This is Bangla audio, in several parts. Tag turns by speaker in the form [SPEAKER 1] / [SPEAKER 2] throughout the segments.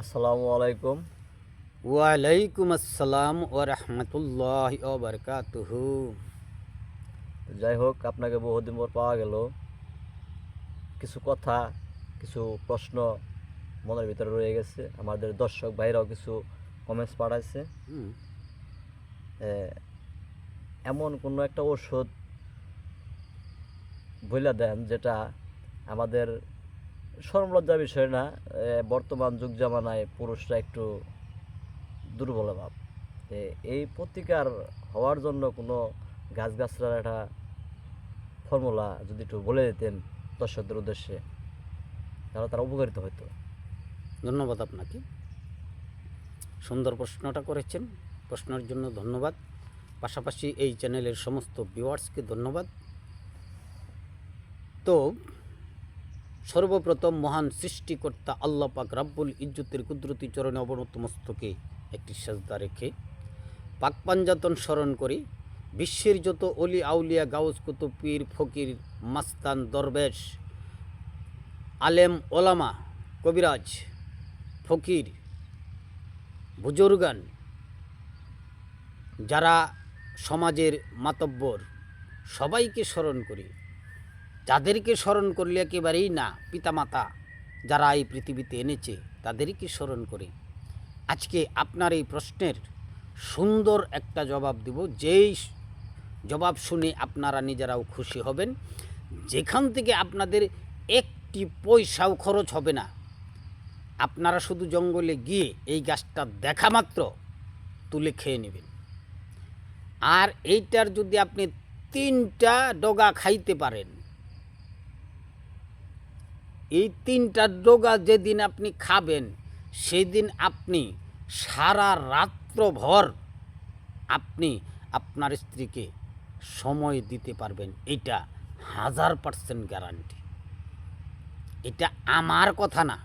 [SPEAKER 1] আসসালামু আলাইকুম।
[SPEAKER 2] ওয়ালাইকুম আসসালাম ও রহমতুল্লাহ বরকাতুহু।
[SPEAKER 1] যাই হোক আপনাকে বহুদিন পর পাওয়া গেল। কিছু কথা কিছু প্রশ্ন মনের ভিতরে রয়ে গেছে। আমাদের দর্শক ভাইরাও কিছু কমেন্টস পাঠাইছে। এমন কোনো একটা ওষুধ বইলা দেন যেটা আমাদের সরমলজ্জার বিষয় না বর্তমান যুগ জামানায় পুরুষরা একটু দুর্বল ভাব। এই প্রতিকার হওয়ার জন্য কোনো গাছগাছরার একটা ফর্মুলা যদি একটু বলে দিতেন দর্শকদের উদ্দেশ্যে, তাহলে তারা উপকারিত হতো
[SPEAKER 2] ধন্যবাদ আপনাকে। সুন্দর প্রশ্নটা করেছেন, প্রশ্নের জন্য ধন্যবাদ। পাশাপাশি এই চ্যানেলের সমস্ত ভিউয়ার্সকে ধন্যবাদ। তো সর্বপ্রথম মহান সৃষ্টিকর্তা আল্লাহ পাক রাব্বুল ইজ্জতের কুদরতি চরণে অবনত মস্তকে একটি সাজদা রেখে পাক পাঞ্জাতন স্মরণ করি বিশ্বের যত অলি আউলিয়া, গাউস কুতুব, পীর, ফকির, মাস্তান, দরবেশ, আলেম, ওলামা, কবিরাজ, ফকির, বুজুর্গান, যারা সমাজের মাতব্বর, সবাইকে স্মরণ করি যাদেরকে স্মরণ করলে একেবারেই না, পিতামাতা যারা এই পৃথিবীতে এনেছে, তাদেরকে স্মরণ করে। আজকে আপনার এই প্রশ্নের সুন্দর একটা জবাব দেব। যেই জবাব শুনে আপনারা নিজেরাও খুশি হবেন। যেখান থেকে আপনাদের একটি পয়সাও খরচ হবে না, আপনারা শুধু জঙ্গলে গিয়ে এই গাছটা দেখা মাত্র তুলে খেয়ে নেবেন। আর এইটার যদি আপনি তিনটা ডগা খাইতে পারেন এই তিনটা ডোগা যেদিন আপনি খাবেন, সেদিন আপনি সারা রাত্রভর আপনি আপনার স্ত্রীকে সময় দিতে পারবেন। এটা হাজার পার্সেন্ট গ্যারান্টি। এটা আমার কথা না।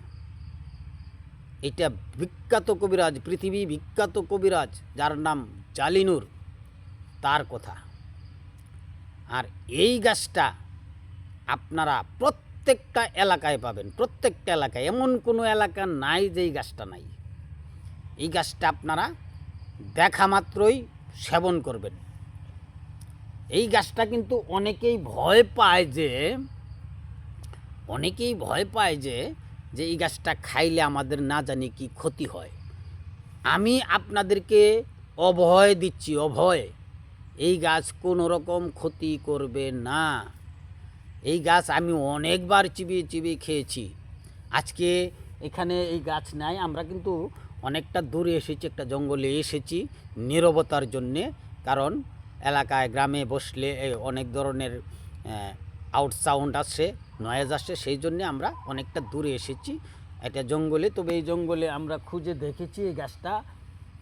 [SPEAKER 2] এটা বিখ্যাত কবিরাজ, পৃথিবী বিখ্যাত কবিরাজ, যার নাম জালিনুর, তার কথা। আর এই গাছটা আপনারা প্রত্যেকটা এলাকায় পাবেন, প্রত্যেকটা এলাকায়। এমন কোনো এলাকা নাই যে এই গাছটা নাই। এই গাছটা আপনারা দেখা মাত্রই সেবন করবেন। এই গাছটা কিন্তু অনেকেই ভয় পায় যে, অনেকেই ভয় পায় যে যে এই গাছটা খাইলে আমাদের না জানি কি ক্ষতি হয়। আমি আপনাদেরকে অভয় দিচ্ছি, অভয়। এই গাছ কোনো রকম ক্ষতি করবে না। এই গাছ আমি অনেকবার চিবিয়ে চিবিয়ে খেয়েছি। আজকে এখানে এই গাছ নাই, আমরা কিন্তু অনেকটা দূরে এসেছি, একটা জঙ্গলে এসেছি নীরবতার জন্যে। কারণ এলাকায়, গ্রামে বসলে অনেক ধরনের আউট সাউন্ড আসে নয়েজ আসে, সেই জন্যে আমরা অনেকটা দূরে এসেছি। এটা জঙ্গলে, তবে এই জঙ্গলে আমরা খুঁজে দেখেছি এই গাছটা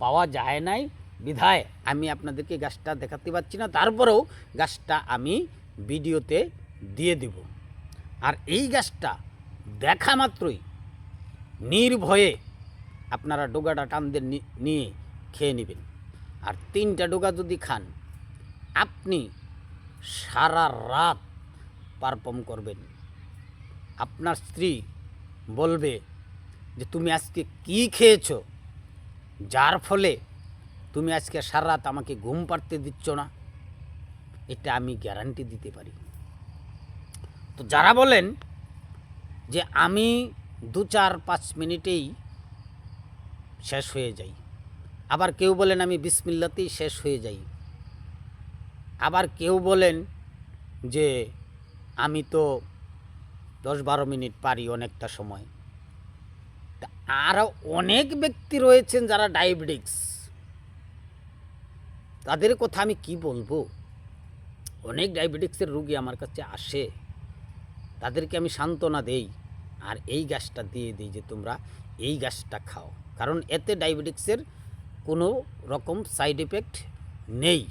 [SPEAKER 2] পাওয়া যায় নাই। বিধায় আমি আপনাদেরকে গাছটা দেখাতে পারছি না। তারপরেও গাছটা আমি ভিডিওতে দিয়ে দেব। আর এই গাছটা দেখা মাত্রই নির্ভয়ে আপনারা ডোগাটা টানদের নিয়ে খেয়ে নেবেন। আর তিনটা ডোগা যদি খান, আপনি সারা রাত পারফর্ম করবেন। আপনার স্ত্রী বলবে যে, তুমি আজকে কি খেয়েছ? যার ফলে তুমি আজকে সারা রাত আমাকে ঘুম পাড়তে দিচ্ছ না। এটা আমি গ্যারান্টি দিতে পারি। তো যারা বলেন যে আমি দু চার পাঁচ মিনিটেই শেষ হয়ে যাই, আবার কেউ বলেন আমি বিসমিল্লাতেই শেষ হয়ে যাই, আবার কেউ বলেন যে আমি তো দশ বারো মিনিট পারি অনেকটা সময়। আরও অনেক ব্যক্তি রয়েছেন যারা ডায়াবেটিক্স। তাদের কথা আমি কি বলব? অনেক ডায়াবেটিক্সের রুগী আমার কাছে আসে। তাদেরকে আমি সান্ত্বনা দেই আর এই গাছটা দিয়ে দিই যে তোমরা এই গাছটা খাও। কারণ এতে ডায়াবেটিক্সের কোনো রকম সাইড এফেক্ট নেই।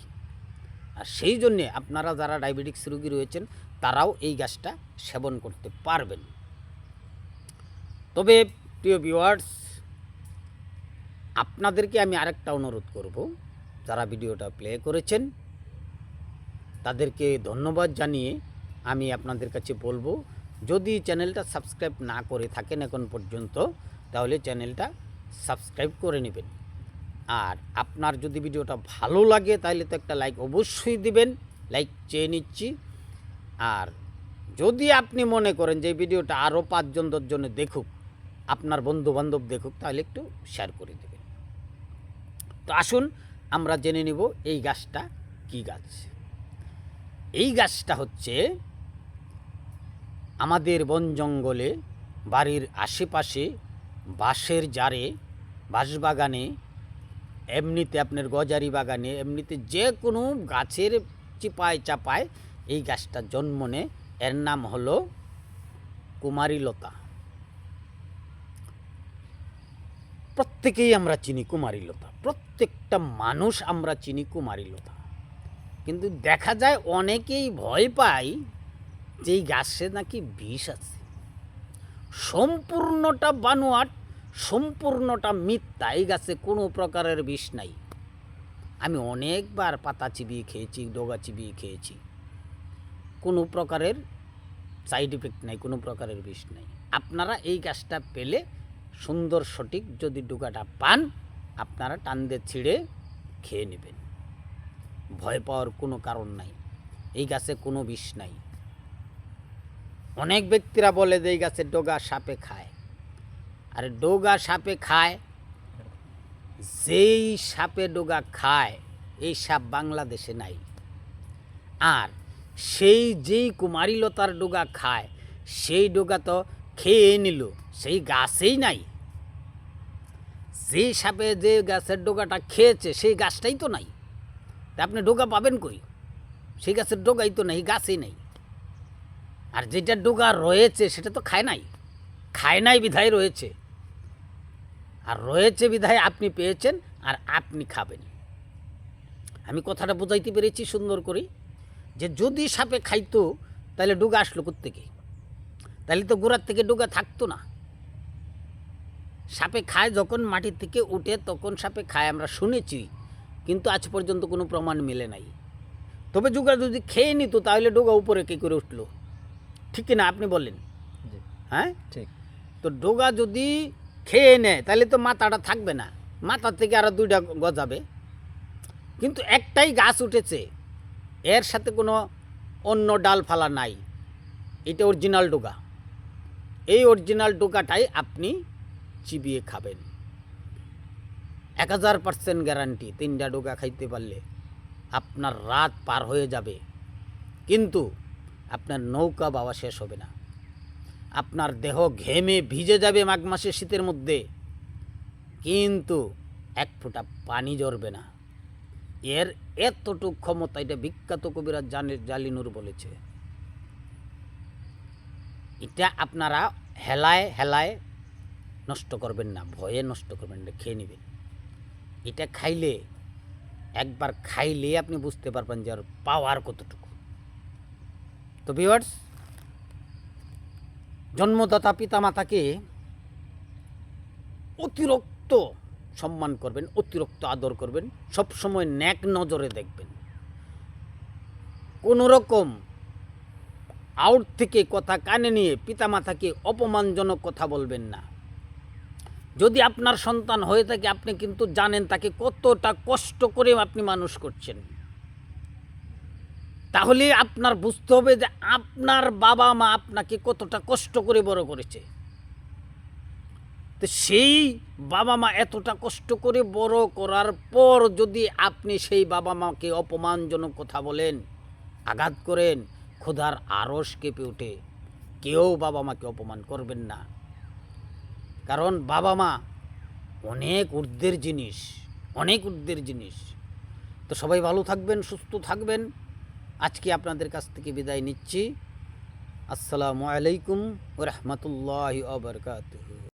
[SPEAKER 2] আর সেই জন্যে আপনারা যারা ডায়াবেটিক্স রোগী রয়েছেন, তারাও এই গাছটা সেবন করতে পারবেন। তবে প্রিয় ভিউয়ার্স, আপনাদেরকে আমি আরেকটা অনুরোধ করব। যারা ভিডিওটা প্লে করেছেন, তাদেরকে ধন্যবাদ জানিয়ে আমি আপনাদের কাছে বলব, যদি চ্যানেলটা সাবস্ক্রাইব না করে থাকেন এখন পর্যন্ত, তাহলে চ্যানেলটা সাবস্ক্রাইব করে নেবেন। আর আপনার যদি ভিডিওটা ভালো লাগে, তাহলে তো একটা লাইক অবশ্যই দিবেন, লাইক চেয়ে নিচ্ছি। আর যদি আপনি মনে করেন যে ভিডিওটা আরও পাঁচজন, দশজনে দেখুক, আপনার বন্ধু বান্ধব দেখুক, তাহলে একটু শেয়ার করে দেবেন। তো আসুন, আমরা জেনে নিব এই গাছটা কি গাছ। এই গাছটা হচ্ছে আমাদের বন জঙ্গলে, বাড়ির আশেপাশে, বাঁশের জারে বাঁশবাগানে এমনিতে আপনার গজারি বাগানে, এমনিতে যে কোনো গাছের চিপায় চাপায় এই গাছটা জন্ম নেয়। এর নাম হলো কুমারীলতা। প্রত্যেকেই আমরা চিনি কুমারীলতা। প্রত্যেকটা মানুষ আমরা চিনি কুমারীলতা। কিন্তু দেখা যায় অনেকেই ভয় পায় যে এই গাছে নাকি বিষ আছে, সম্পূর্ণটা বানোয়াট, সম্পূর্ণটা মিথ্যা, এই গাছে কোনো প্রকারের বিষ নাই। আমি অনেকবার পাতা চিবিয়ে খেয়েছি, ডগা চিবিয়ে খেয়েছি। কোনো প্রকারের সাইড ইফেক্ট নাই, কোনো প্রকারের বিষ নাই। আপনারা এই গাছটা পেলে সুন্দর সঠিক যদি ডোকাটা পান, আপনারা টান দিয়ে ছিঁড়ে খেয়ে নেবেন। ভয় পাওয়ার কোনো কারণ নাই। এই গাছে কোনো বিষ নাই। অনেক ব্যক্তিরা বলে যে এই গাছের ডোগা সাপে খায়। আর ডোগা সাপে খায়? যেই সাপে ডোগা খায়, এই সাপ বাংলাদেশে নাই। আর সেই যেই কুমারীলতার ডোগা খায়, সেই ডোগা তো খেয়ে নিল, সেই গাছেই নাই। যেই সাপে যে গাছের ডোগাটা খেয়েছে, সেই গাছটাই তো নাই। তা আপনি ডোগা পাবেন কই? সেই গাছের ডোগাই তো নাই, গাছেই নাই। আর যেটা ডোগা রয়েছে, সেটা তো খায় নাই। খায় নাই, বিধায় রয়েছে। আর রয়েছে, বিধায় আপনি পেয়েছেন আর আপনি খাবেন। আমি কথাটা বোঝাইতে পেরেছি সুন্দর করে যে যদি সাপে খাইতো, তাহলে ডোগা আসলো থেকে তাহলে তো গোড়ার থেকে ডোগা থাকতো না। সাপে খায় যখন মাটির থেকে উঠে, তখন সাপে খায়, আমরা শুনেছি, কিন্তু আজ পর্যন্ত কোনো প্রমাণ মেলে নাই। তবে ডোগা যদি খেয়ে নিত, তাহলে ডোগা উপরে কী করে উঠল? ঠিক না আপনি বললেন? হ্যাঁ?
[SPEAKER 1] ঠিক।
[SPEAKER 2] তো ডোগা যদি খেয়ে নেয় তাহলে তো মাথাটা থাকবে না। মাথা থেকে আরও দুইটা গজাবে। কিন্তু একটাই গাছ উঠেছে এর সাথে কোনো অন্য ডালফালা নাই। এটা অরিজিনাল ডোগা। এই অরিজিনাল ডোগাটাই আপনি চিবিয়ে খাবেন। এক হাজার পার্সেন্ট গ্যারান্টি তিনটা ডোগা খাইতে পারলে আপনার রাত পার হয়ে যাবে। কিন্তু আপনার নৌকা বাবা শেষ হবে না। আপনার দেহ ঘেমে ভিজে যাবে মাঘ মাসে শীতের মধ্যে। কিন্তু এক ফোঁটা পানি জড়বে না। এর এতটুক ক্ষমতা এটা বিখ্যাত কবিরাজ জালিনুর বলেছে। এটা আপনারা হেলায় হেলায় নষ্ট করবেন না, ভয়ে নষ্ট করবেন না, খেয়ে নেবেন। এটা খাইলে, একবার খাইলে আপনি বুঝতে পারবেন যে আর পাওয়ার কতটুকু। তো ভিওয়ার্স জন্মদাতা পিতামাতাকে অতিরিক্ত সম্মান করবেন, অতিরিক্ত আদর করবেন সব সময় ন্যাক নজরে দেখবেন। কোনো রকম আউট থেকে কথা কানে নিয়ে পিতামাতাকে অপমানজনক কথা বলবেন না। যদি আপনার সন্তান হয়ে থাকে, আপনি কিন্তু জানেন তাকে কতটা কষ্ট করে আপনি মানুষ করছেন। তাহলে আপনার বুঝতে হবে যে আপনার বাবা মা আপনাকে কতটা কষ্ট করে বড় করেছে। তো সেই বাবা মা এতটা কষ্ট করে বড় করার পর যদি আপনি সেই বাবা মাকে অপমানজনক কথা বলেন, আঘাত করেন, ক্ষুধার আরস কেঁপে ওঠে, কেউ বাবা মাকে অপমান করবেন না। কারণ বাবা মা অনেক ঊর্ধ্বের জিনিস, অনেক ঊর্ধ্বের জিনিস। তো সবাই ভালো থাকবেন, সুস্থ থাকবেন। আজকে আপনাদের কাছ থেকে বিদায় নিচ্ছি। আসসালামু আলাইকুম রহমতুল্লাহ আবরকাত